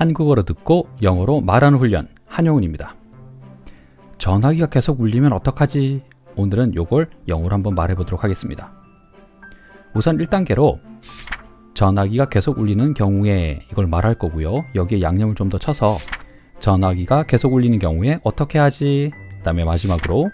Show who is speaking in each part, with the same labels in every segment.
Speaker 1: 한국어로 듣고 영어로 말하는 훈련 한용운입니다. 전화기가 계속 울리면 어떡하지? 오늘은 요걸 영어로 한번 말해 보도록 하겠습니다. 우선 1단계로 전화기가 계속 울리는 경우에 이걸 말할 거고요. 여기에 양념을 좀 더 쳐서 전화기가 계속 울리는 경우에 어떻게 하지? 그 다음에 마지막으로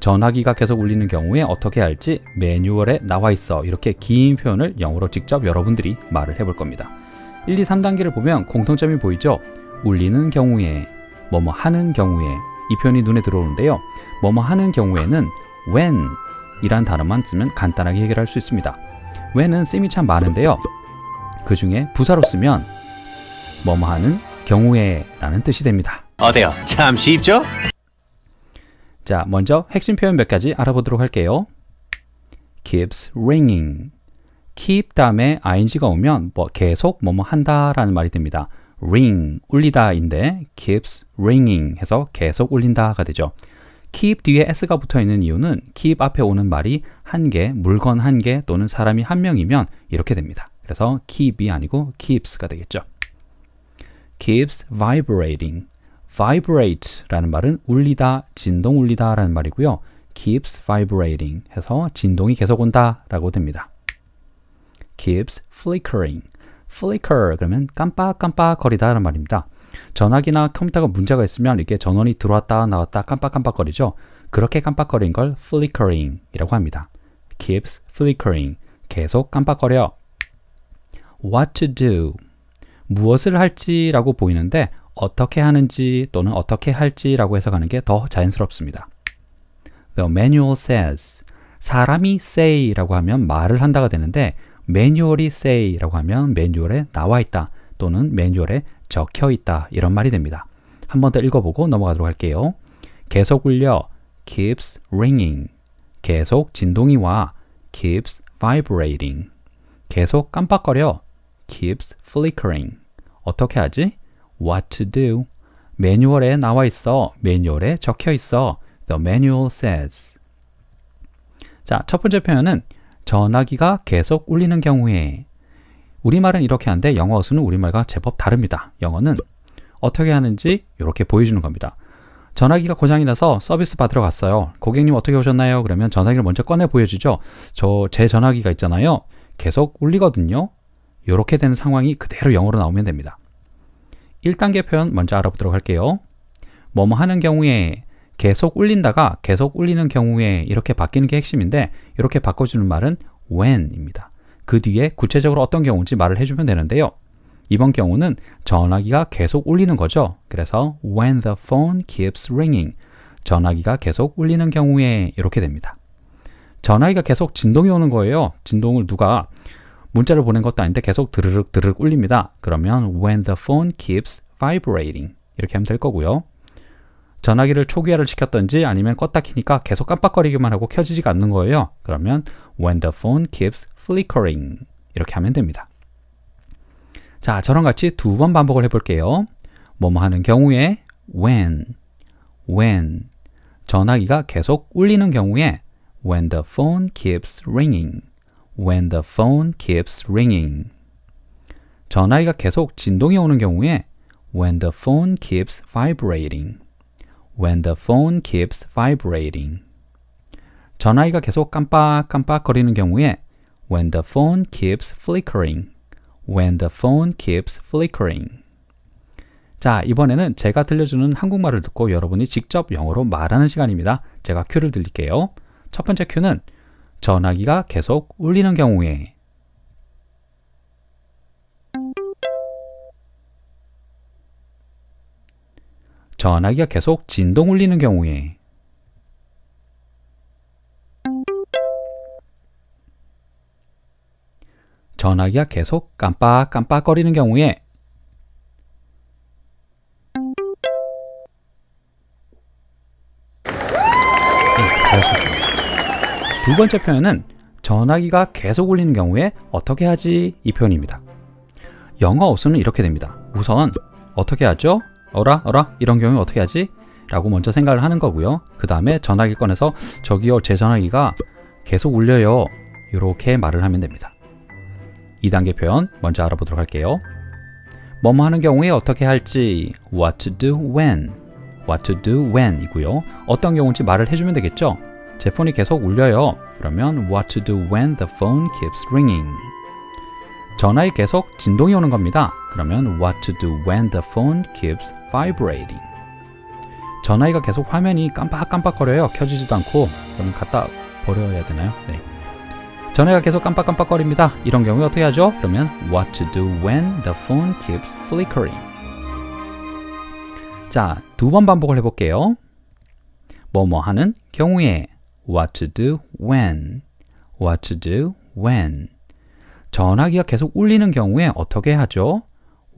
Speaker 1: 전화기가 계속 울리는 경우에 어떻게 할지 매뉴얼에 나와 있어. 이렇게 긴 표현을 영어로 직접 여러분들이 말을 해볼 겁니다. 1, 2, 3단계를 보면 공통점이 보이죠? 울리는 경우에, 뭐뭐 하는 경우에 이 표현이 눈에 들어오는데요. 뭐뭐 하는 경우에는 when 이란 단어만 쓰면 간단하게 해결할 수 있습니다. when은 쓰임이 참 많은데요. 그 중에 부사로 쓰면 뭐뭐 하는 경우에 라는 뜻이 됩니다.
Speaker 2: 어때요? 참 쉽죠?
Speaker 1: 자, 먼저 핵심 표현 몇 가지 알아보도록 할게요. keeps ringing. Keep 다음에 ing가 오면 뭐 계속 뭐뭐 한다라는 말이 됩니다. ring 울리다인데 keeps ringing 해서 계속 울린다가 되죠. keep 뒤에 s가 붙어 있는 이유는 keep 앞에 오는 말이 한 개, 물건 한 개 또는 사람이 한 명이면 이렇게 됩니다. 그래서 keep이 아니고 keeps가 되겠죠. keeps vibrating. vibrate라는 말은 울리다, 진동 울리다라는 말이고요. keeps vibrating 해서 진동이 계속 온다라고 됩니다. Keeps flickering. flicker 그러면 깜빡깜빡거리다라는 말입니다. 전화기나 컴퓨터가 문제가 있으면 이게 전원이 들어왔다 나왔다 깜빡깜빡거리죠. 그렇게 깜빡거린 걸 flickering이라고 합니다. keeps flickering. 계속 깜빡거려. what to do. 무엇을 할지라고 보이는데 어떻게 하는지 또는 어떻게 할지라고 해석하는 게 더 자연스럽습니다. The manual says 사람이 say라고 하면 말을 한다가 되는데 매뉴얼이 say라고 하면 매뉴얼에 나와 있다 또는 매뉴얼에 적혀 있다 이런 말이 됩니다. 한 번 더 읽어보고 넘어가도록 할게요. 계속 울려 keeps ringing 계속 진동이 와 keeps vibrating 계속 깜빡거려 keeps flickering 어떻게 하지? what to do. 매뉴얼에 나와 있어. 매뉴얼에 적혀 있어. The manual says. 자, 첫 번째 표현은 전화기가 계속 울리는 경우에 우리말은 이렇게 하는데 영어 어수는 우리말과 제법 다릅니다. 영어는 어떻게 하는지 이렇게 보여주는 겁니다. 전화기가 고장이 나서 서비스 받으러 갔어요. 고객님 어떻게 오셨나요? 그러면 전화기를 먼저 꺼내 보여주죠. 저 제 전화기가 있잖아요. 계속 울리거든요. 이렇게 되는 상황이 그대로 영어로 나오면 됩니다. 1단계 표현 먼저 알아보도록 할게요. 뭐뭐 하는 경우에 계속 울린다가 계속 울리는 경우에 이렇게 바뀌는 게 핵심인데 이렇게 바꿔주는 말은 when입니다. 그 뒤에 구체적으로 어떤 경우인지 말을 해주면 되는데요. 이번 경우는 전화기가 계속 울리는 거죠. 그래서 when the phone keeps ringing 전화기가 계속 울리는 경우에 이렇게 됩니다. 전화기가 계속 진동이 오는 거예요. 진동을 누가 문자를 보낸 것도 아닌데 계속 드르륵 드르륵 울립니다. 그러면 when the phone keeps vibrating 이렇게 하면 될 거고요. 전화기를 초기화를 시켰던지 아니면 껐다 키니까 계속 깜빡거리기만 하고 켜지지가 않는 거예요. 그러면 when the phone keeps flickering 이렇게 하면 됩니다. 자, 저랑 같이 두 번 반복을 해볼게요. 뭐뭐 하는 경우에 when, when 전화기가 계속 울리는 경우에 when the phone keeps ringing when the phone keeps ringing. 전화기가 계속 진동이 오는 경우에 when the phone keeps vibrating. When the phone keeps vibrating. 전화기가 계속 깜빡깜빡거리는 경우에 when the phone keeps flickering. when the phone keeps flickering. 자, 이번에는 제가 들려주는 한국말을 듣고 여러분이 직접 영어로 말하는 시간입니다. 제가 큐를 들릴게요. 첫 번째 큐는 전화기가 계속 울리는 경우에 전화기가 계속 진동 울리는 경우에 전화기가 계속 깜빡깜빡거리는 경우에 네. 두 번째 표현은 전화기가 계속 울리는 경우에 어떻게 하지? 이 표현입니다. 영어 어수는 이렇게 됩니다. 우선 어떻게 하죠? 어라 어라 이런 경우에 어떻게 하지? 라고 먼저 생각을 하는 거고요. 그 다음에 전화기 꺼내서 저기요 제 전화기가 계속 울려요. 이렇게 말을 하면 됩니다. 2단계 표현 먼저 알아보도록 할게요. 뭐뭐 하는 경우에 어떻게 할지 what to do when what to do when 이고요. 어떤 경우인지 말을 해주면 되겠죠. 제 폰이 계속 울려요. 그러면 what to do when the phone keeps ringing. 전화기 계속 진동이 오는 겁니다. 그러면 what to do when the phone keeps vibrating. 전화기가 계속 화면이 깜빡깜빡거려요. 켜지지도 않고 그러면 갖다 버려야 되나요? 네. 전화기가 계속 깜빡깜빡거립니다. 이런 경우에 어떻게 하죠? 그러면 what to do when the phone keeps flickering. 자, 두 번 반복을 해볼게요. 뭐뭐 하는 경우에 what to do when what to do when 전화기가 계속 울리는 경우에 어떻게 하죠?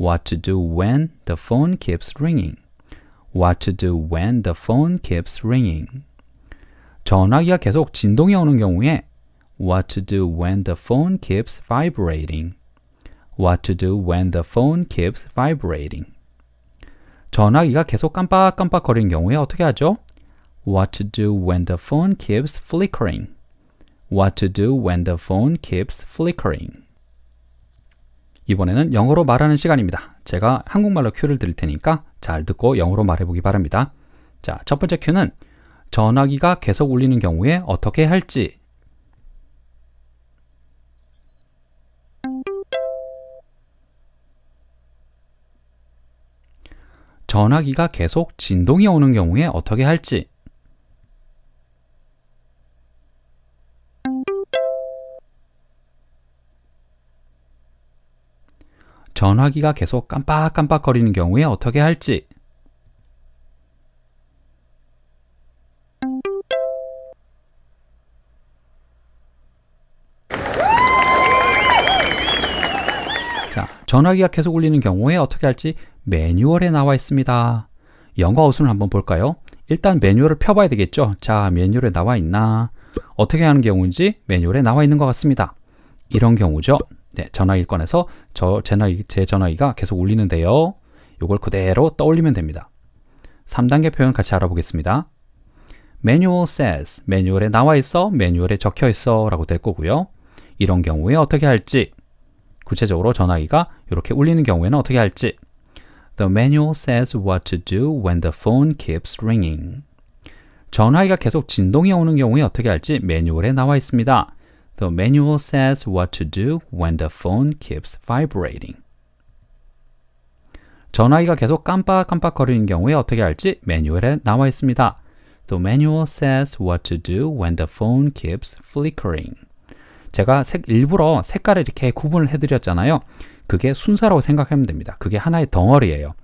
Speaker 1: what to do when the phone keeps ringing what to do when the phone keeps ringing 전화기가 계속 진동이 오는 경우에 what to do when the phone keeps vibrating what to do when the phone keeps vibrating 전화기가 계속 깜빡깜빡거리는 경우에 어떻게 하죠? What to do when the phone keeps flickering. What to do when the phone keeps flickering. 이번에는 영어로 말하는 시간입니다. 제가 한국말로 큐를 드릴 테니까 잘 듣고 영어로 말해보기 바랍니다. 자, 첫 번째 큐는 전화기가 계속 울리는 경우에 어떻게 할지. 전화기가 계속 진동이 오는 경우에 어떻게 할지. 전화기가 계속 깜빡깜빡거리는 경우에 어떻게 할지. 자, 전화기가 계속 울리는 경우에 어떻게 할지 매뉴얼에 나와 있습니다. 영어 어순을 한번 볼까요? 일단 매뉴얼을 펴봐야 되겠죠. 자, 매뉴얼에 나와 있나? 어떻게 하는 경우인지 매뉴얼에 나와 있는 것 같습니다. 이런 경우죠. 네, 전화기를 꺼내서 저 전화기, 제 전화기가 계속 울리는데요. 이걸 그대로 떠올리면 됩니다. 3단계 표현 같이 알아보겠습니다. Manual says, 매뉴얼에 나와 있어, 매뉴얼에 적혀 있어 라고 될 거고요. 이런 경우에 어떻게 할지, 구체적으로 전화기가 이렇게 울리는 경우에는 어떻게 할지, The manual says what to do when the phone keeps ringing. 전화기가 계속 진동이 오는 경우에 어떻게 할지 매뉴얼에 나와 있습니다. The manual says what to do when the phone keeps vibrating. 전화기가 계속 깜빡깜빡거리는 경우에 어떻게 할지 매뉴얼에 나와 있습니다. The manual says what to do when the phone keeps flickering. 제가 색, 일부러 색깔을 이렇게 구분을 해드렸잖아요. 그게 순서라고 생각하면 됩니다. 그게 하나의 덩어리예요.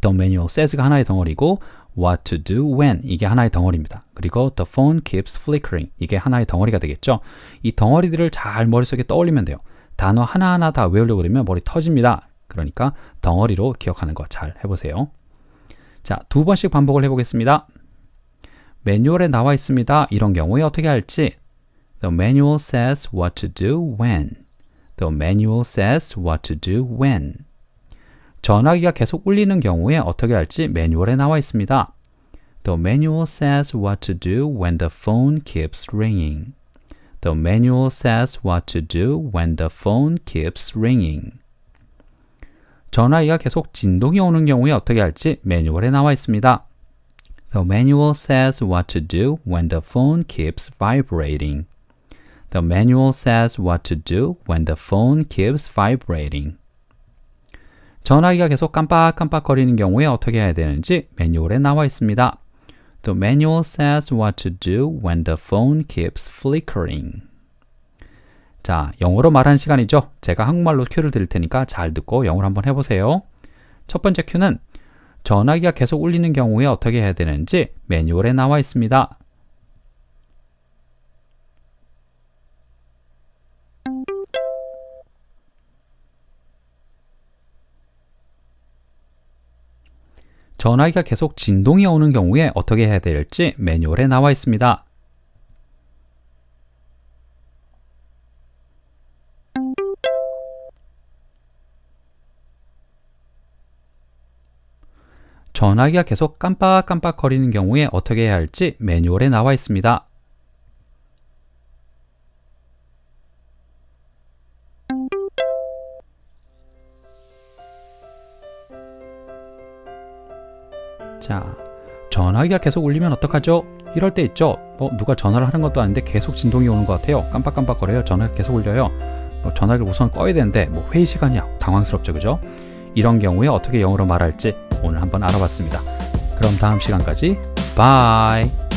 Speaker 1: The manual says가 하나의 덩어리고 what to do when 이게 하나의 덩어리입니다. 그리고 the phone keeps flickering 이게 하나의 덩어리가 되겠죠. 이 덩어리들을 잘 머릿속에 떠올리면 돼요. 단어 하나하나 다 외우려고 그러면 머리 터집니다. 그러니까 덩어리로 기억하는 거 잘 해보세요. 자, 두 번씩 반복을 해보겠습니다. 매뉴얼에 나와 있습니다. 이런 경우에 어떻게 할지 The manual says what to do when The manual says what to do when 전화기가 계속 울리는 경우에 어떻게 할지 매뉴얼에 나와 있습니다. The manual says what to do when the phone keeps ringing. The manual says what to do when the phone keeps ringing. 전화기가 계속 진동이 오는 경우에 어떻게 할지 매뉴얼에 나와 있습니다. The manual says what to do when the phone keeps vibrating. The manual says what to do when the phone keeps vibrating. 전화기가 계속 깜빡깜빡거리는 경우에 어떻게 해야 되는지 매뉴얼에 나와 있습니다. The manual says what to do when the phone keeps flickering. 자, 영어로 말하는 시간이죠. 제가 한국말로 큐를 드릴 테니까 잘 듣고 영어로 한번 해보세요. 첫 번째 큐는 전화기가 계속 울리는 경우에 어떻게 해야 되는지 매뉴얼에 나와 있습니다. 전화기가 계속 진동이 오는 경우에 어떻게 해야 될지 매뉴얼에 나와 있습니다. 전화기가 계속 깜빡깜빡거리는 경우에 어떻게 해야 할지 매뉴얼에 나와 있습니다. 자, 전화기가 계속 울리면 어떡하죠? 이럴 때 있죠. 뭐 누가 전화를 하는 것도 아닌데 계속 진동이 오는 것 같아요. 깜빡깜빡거려요. 전화가 계속 울려요. 뭐 전화기를 우선 꺼야 되는데 뭐 회의 시간이야. 당황스럽죠, 그죠? 이런 경우에 어떻게 영어로 말할지 오늘 한번 알아봤습니다. 그럼 다음 시간까지 바이.